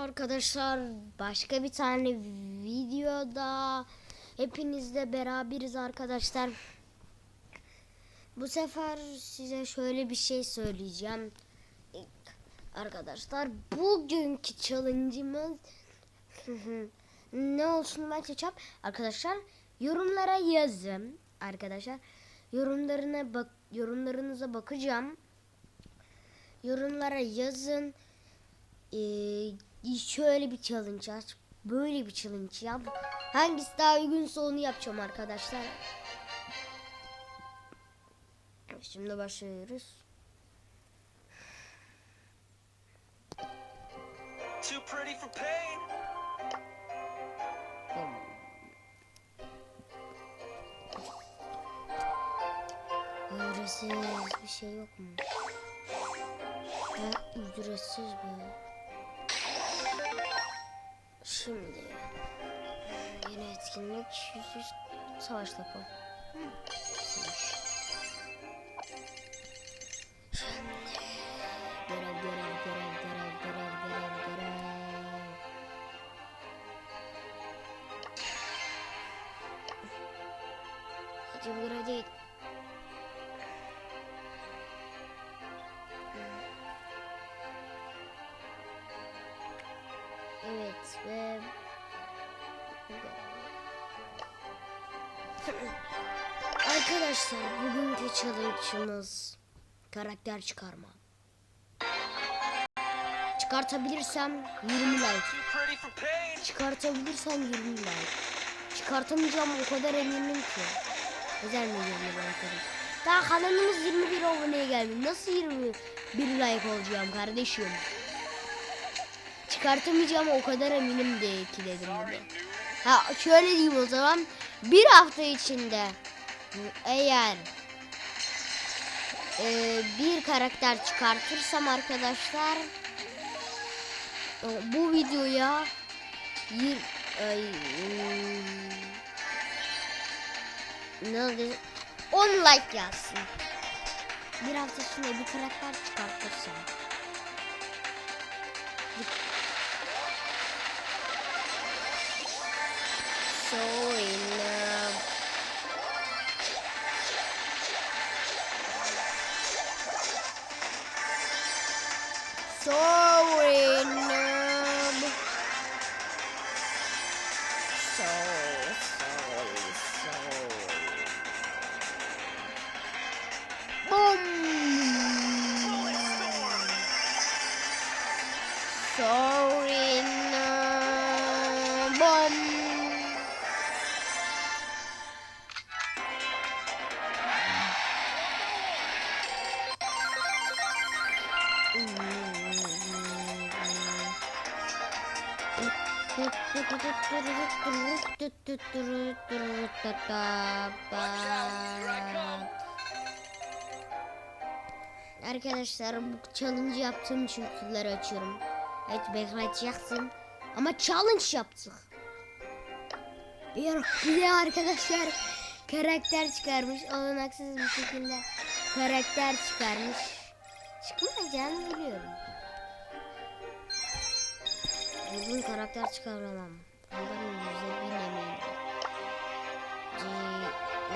Arkadaşlar başka bir tane videoda hepinizle beraberiz arkadaşlar. Bu sefer size şöyle bir şey söyleyeceğim. Arkadaşlar bugünkü challenge'ımız ne olsun ben seçeceğim. Arkadaşlar yorumlara yazın. Arkadaşlar yorumlarına bak yorumlarınıza bakacağım. Yorumlara yazın. Ee, şöyle bir challenge aç. Böyle bir challenge yap. Hangisi daha uygunsa onu yapacağım arkadaşlar. Şimdi başlıyoruz. Too pretty for pain. Ücretsiz bir şey yok mu? Ha, ücretsiz be. Şimdi yeni etkinlik yüz yüz savaş topu. Şimdi görev. Hadi bu görev değil. Evet ve Arkadaşlar bugünkü challenge'ımız karakter çıkarma. Çıkartabilirsem 20 like. Çıkartabilirsem 20 like. Çıkartamayacağım o kadar eminim ki. Özel mi 20 like? Daha kanalımız 21 aboneye geldi. Nasıl 21 like olacağım kardeşim? Çıkartamayacağım o kadar eminim de ki dedim bunu. Ha şöyle diyeyim o zaman. Bir hafta içinde eğer e, bir karakter çıkartırsam arkadaşlar e, bu videoya yir, ay, ım, ne oldu? 10 like yazsın. Bir hafta içinde bir karakter çıkartırsam. So in uh, so Arkadaşlar bu challenge yaptığım için kutuları açıyorum. Evet bekleyeceksin. Ama challenge yaptık. Bir, de arkadaşlar karakter çıkarmış. Olanaksız bir şekilde karakter çıkarmış. Çıkmayacağını biliyorum. Bugün karakter çıkaramam. Onların yüzde bin eminim.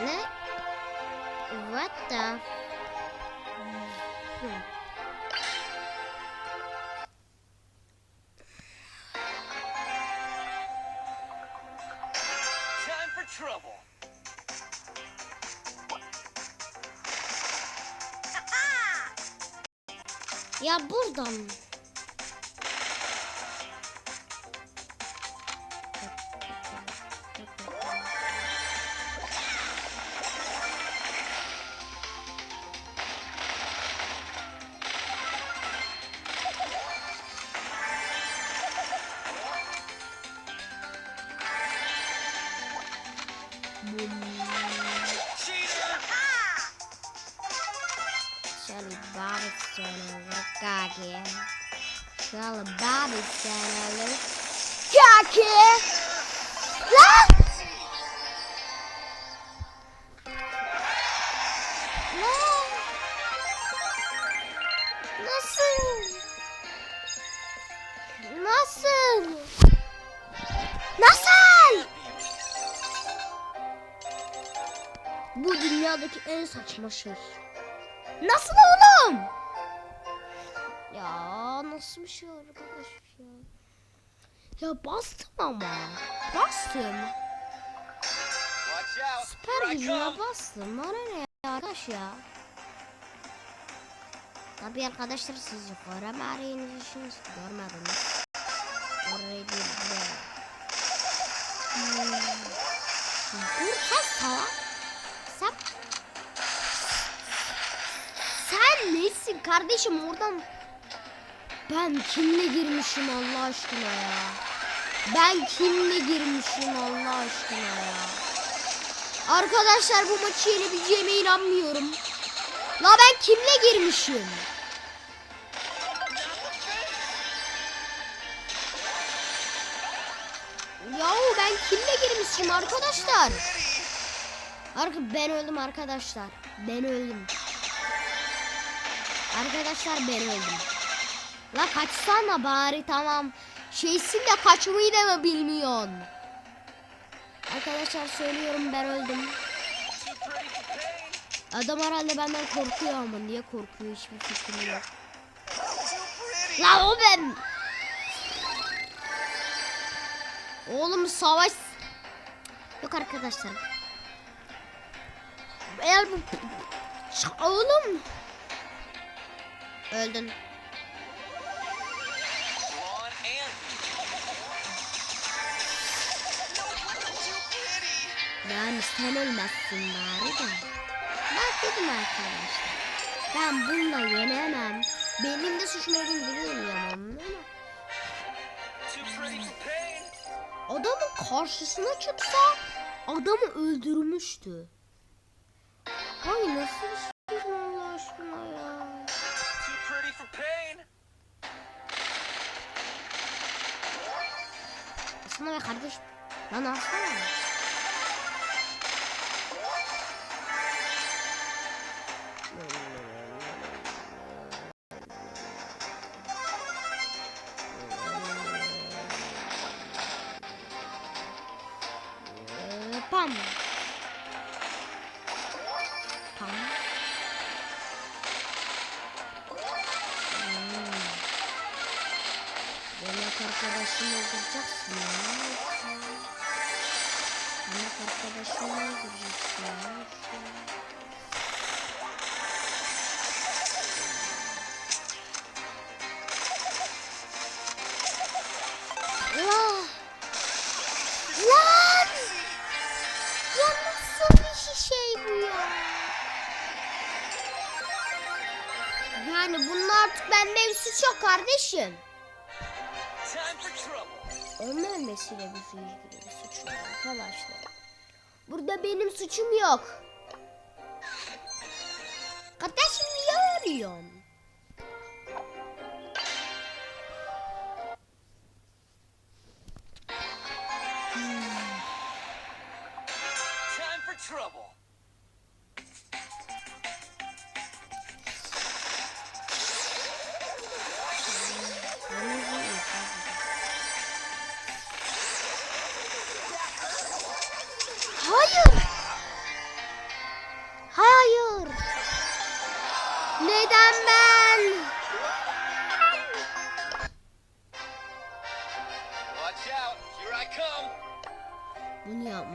Ne? What the? Hmm. Time for trouble. Ya buradan. Cheater. Shelly Bobby Center, Kaki. Shelly Bobby Center, Kaki. Listen! Listen! Dünyadaki en saçma şey. Nasıl oğlum? Ya nasıl bir şey arkadaş ya? Ya bastım ama. Bastım. Süper gücüne bastım. Bana ne ya arkadaş ya? Tabii arkadaşlar siz yukarı mı arayınızsınız? Görmediniz. Orayı bir buraya. Hmm. Dur sen salak. Sen... Sen nesin kardeşim oradan? Ben kimle girmişim Allah aşkına ya? Ben kimle girmişim Allah aşkına ya? Arkadaşlar bu maçı yenebileceğime inanmıyorum. La ben kimle girmişim? Yahu ben kimle girmişim arkadaşlar? Arka ben öldüm arkadaşlar. Ben öldüm. Arkadaşlar ben öldüm. La kaçsana bari tamam. Şeysin de kaçmayı da mı bilmiyorsun? Arkadaşlar söylüyorum ben öldüm. Adam herhalde benden korkuyor ama niye korkuyor hiçbir fikrim yok. La o ben. Oğlum savaş. Yok arkadaşlar. Eğer bu... Oğlum. Öldün. Yani sen ölmezsin bari de. Bak dedim arkadaşlar. Ben bununla yenemem. Benim de suçum olduğunu biliyorum ya ama. Adamın karşısına çıksa adamı öldürmüştü. Ay nasıl bir şey Allah aşkına ya. Sana be kardeş. Lan alsana. Demek arkadaşını öldüreceksin ya. Demek arkadaşını öldüreceksin ya. Yani bunun artık bende bir suç yok kardeşim. Ölmesiyle bir suç ilgili bir suç var arkadaşlar. Burada benim suçum yok. Kardeşim niye ölüyorsun?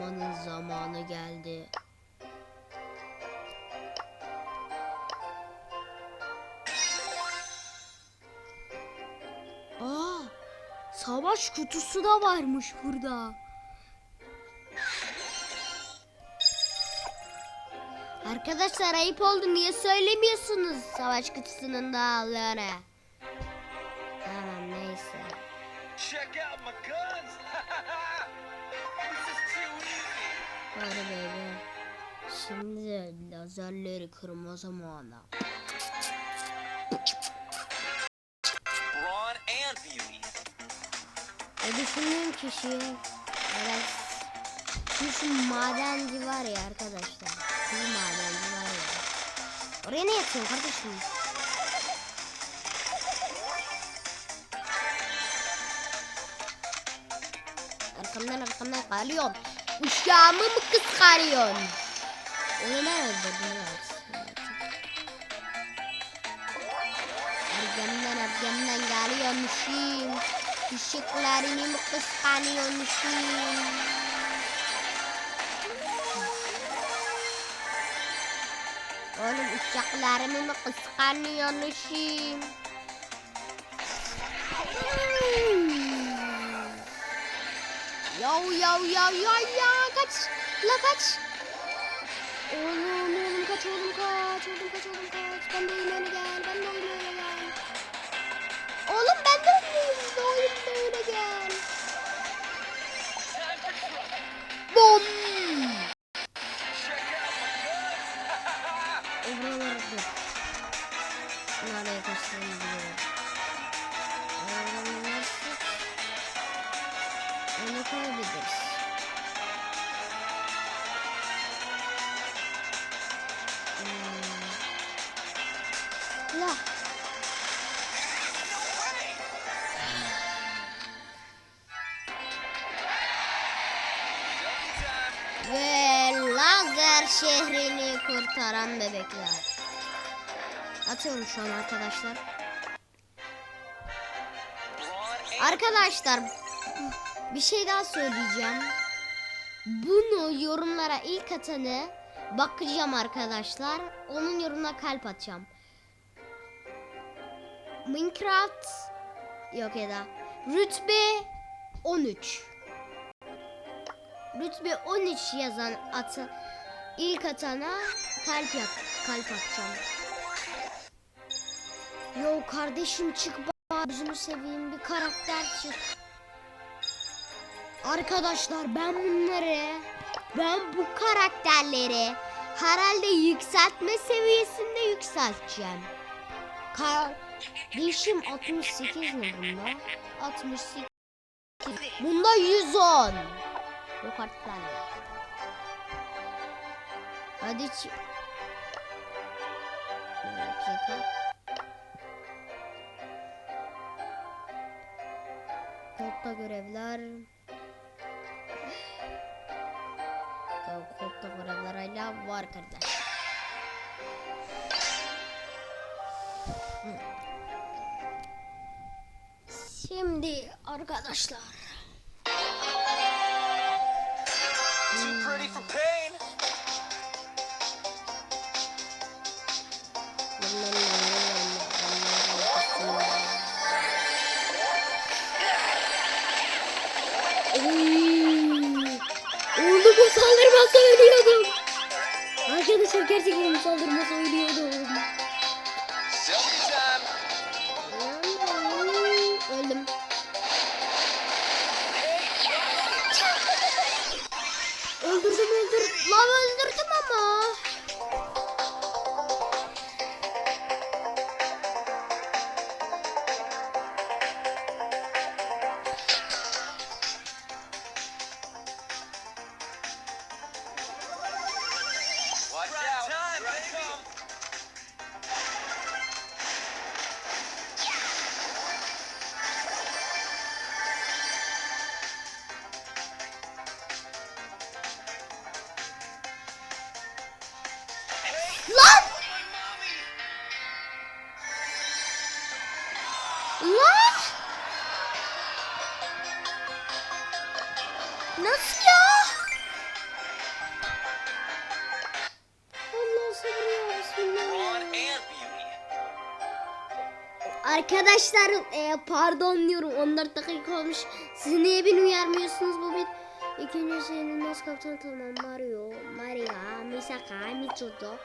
Bunu yapmanın zamanı geldi. Aa, savaş kutusu da varmış burada. Arkadaşlar ayıp oldu niye söylemiyorsunuz savaş kutusunun dağılığını? Lazerleri and Beauty. E düşündüğüm kişi evet şu madenci var ya arkadaşlar. Şu madenci var ya. Oraya ne yatıyorsun kardeşim? arkamdan arkamdan geliyorsun. Uşağımı mı kıskanıyorsun? Onu öldürdüm evet. Arkamdan arkamdan geliyormuşum. Işıklarımı mı kıskanıyormuşum? Oğlum uçaklarımı mı kıskanıyormuşum? Yav yav yav yav ya kaç la kaç. Oğlum oğlum kaç oğlum kaç oğlum kaç oğlum kaç. Ben de oynayana gel ben de oynayana gel. Oğlum ben de oynayayım da oyun böyle gel. Bom. Onu kaybederiz. Şehrini kurtaran bebekler. Atıyorum şu an arkadaşlar. Arkadaşlar bir şey daha söyleyeceğim. Bunu yorumlara ilk atanı bakacağım arkadaşlar. Onun yorumuna kalp atacağım. Minecraft yok ya da rütbe 13. Rütbe 13 yazan atı ilk atana kalp yap, kalp atacağım. Yo kardeşim çık bak gözünü seveyim bir karakter çık. Arkadaşlar ben bunları ben bu karakterleri herhalde yükseltme seviyesinde yükselteceğim. Kardeşim 68 mi bunda? 68. Bunda 110. Yok artık lan. Hadi çık. Bir dakika. Kodda görevler. Kodda görevler hala var kardeş. Şimdi arkadaşlar. gerçekten saldırması oynuyor. Arkadaşlar e, pardon diyorum 14 dakika olmuş. Siz niye beni uyarmıyorsunuz bu bir? İkinci senin kaptan tamam Mario, Maria, Misaka, Mitsuto.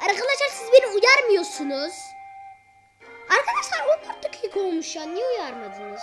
Arkadaşlar siz beni uyarmıyorsunuz. Arkadaşlar 14 dakika olmuş ya niye uyarmadınız?